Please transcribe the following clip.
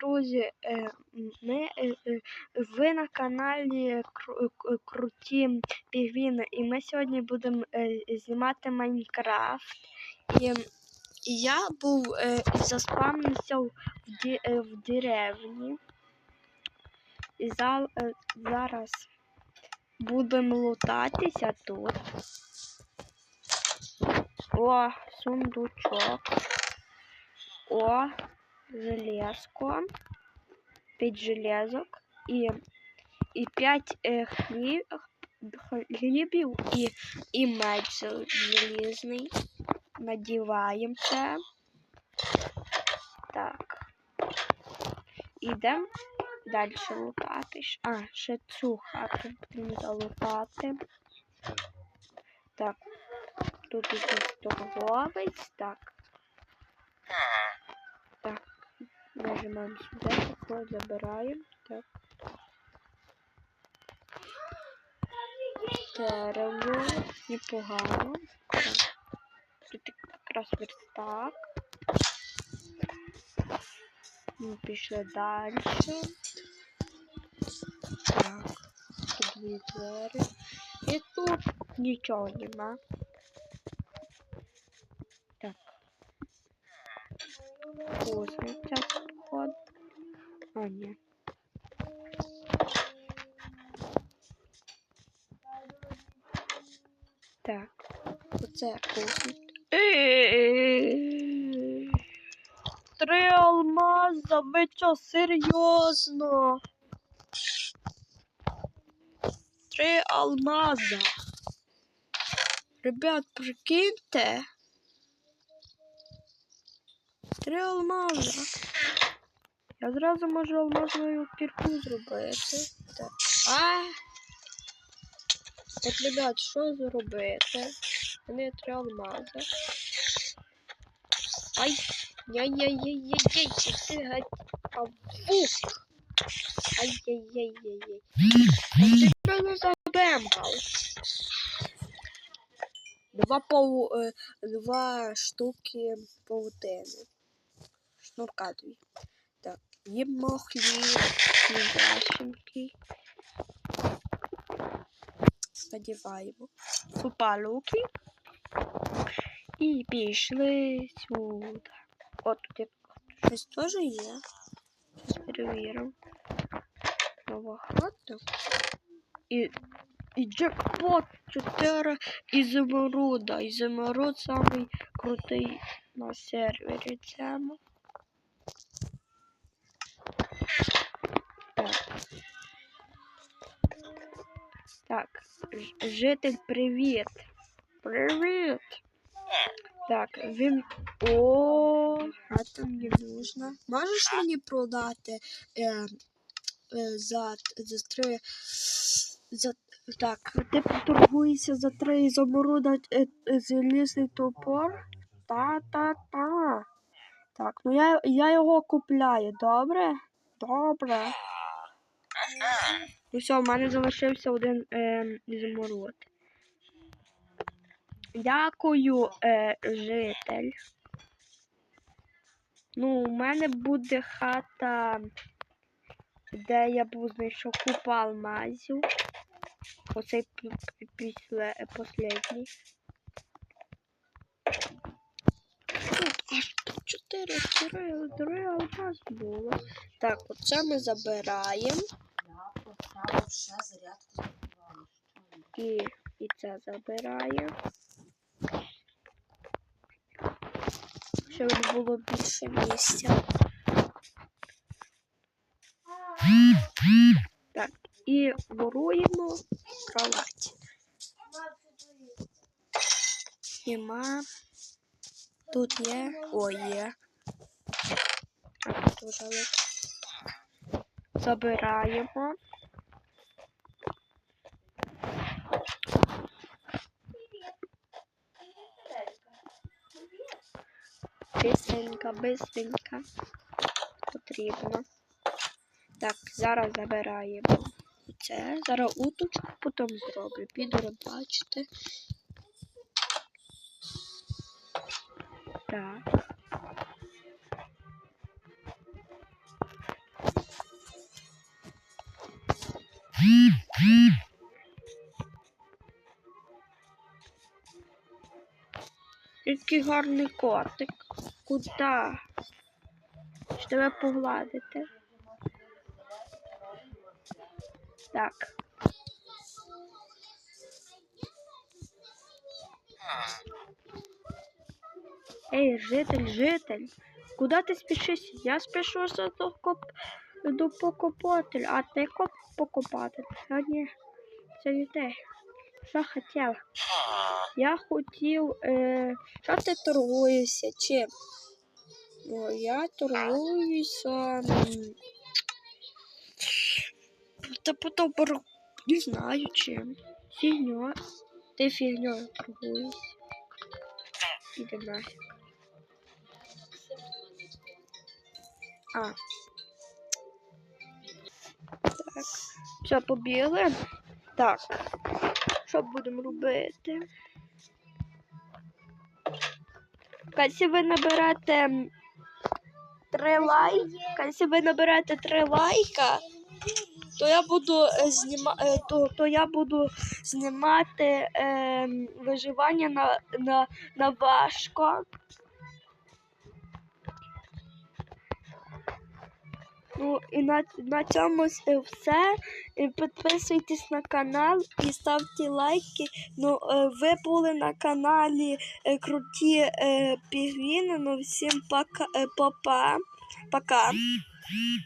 Друзі, е, ми, е, е, ви на каналі Круті Пігвіни, і ми сьогодні будемо знімати Майнкрафт. І, я був заспавнився в, деревні. І зараз будемо лутатися тут. О, сундучок. О, железко. 5 железок і, і 5 е, хліб, хлібів і, і меч желізний. Надіваємо це. Так. Ідемо далі лутати. А, ще цю хату потрібно залутати. Так. Тут якийсь торговець. Так. Так. Нажимаємо сюди, тако забираємо. Так. Дерево. Непогано. Тут якраз верстак. Ми пішли далі. Так. Дві двері. І тут нічого нема. Кузниця вход. А, ні. Так. Оце кузниця. Три алмаза, ви що, серйозно? Три алмаза. Ребят, прикиньте. Три алмаза. Я зразу можу алмазною кірку зробити. Так. А! Так, ребят, що зробити? Мене три алмази. Ай! Яй-яй-яй-яй-яй, ти геть павук. Ай-яй-яй-яй-яй. Ти мене забемгав. Два пау... е, Два штуки паутини. Шнурка дві. Так, їмо хліб, ященки. Надіваємо. Купа луки. І пішли сюди. От тут як щось теж є. Зараз перевіримо. Хата. І, і джекпот 4 ізумруда. Ізумруд самий крутий на сервері цьому. Так, житель, привіт. Привіт. Так, він. О, там не нужно. Можеш мені продати е, е, за, за три. За, так, ти поторгуєшся за три ізумруда е, е, залізний топор. Та-та-та. Так, ну я, я його купляю, добре? Добре. Ну все, в мене залишився один е, ізумруд. Дякую, е, житель. Ну, у мене буде хата, де я був знайшов купу алмазів. Оцей після е, последній. Тут аж чотири три, три алмаз було. Так, оце ми забираємо. І, і це забираємо. Щоб було більше місця. Так, і воруємо кровать. Нема. Тут є. О, є. Забираємо. бистренько, бистренько потрібна. Так, зараз забираємо це. Зараз уточку потім зроблю. Піду рибачити. Так. Який гарний котик. Куда? Що тебе погладити? Так. Ей, житель, житель, куда ти спішиш? Я спішуся до коп... до покупателя, а ти коп покупатель. А ні, це не те. Що хотів? Я хотів, е... що ти торгуєшся? Чим? О, я торгуюся. Та потім не знаю чим. Фігньо. Ти фігньою торгуєшся. Іди нафіг. А. Так. Все, побігли. Так. Що будемо робити? Якщо ви наберете три лайки, якщо ви наберете три лайка, то я буду знімати, е, то, то я буду знімати е, виживання на, на, на важко. Ну і на, на цьому е, все. Підписуйтесь на канал і ставте лайки. Ну, е, ви були на каналі е, Круті Пігвіни. Ну всім пока, пока. Пока.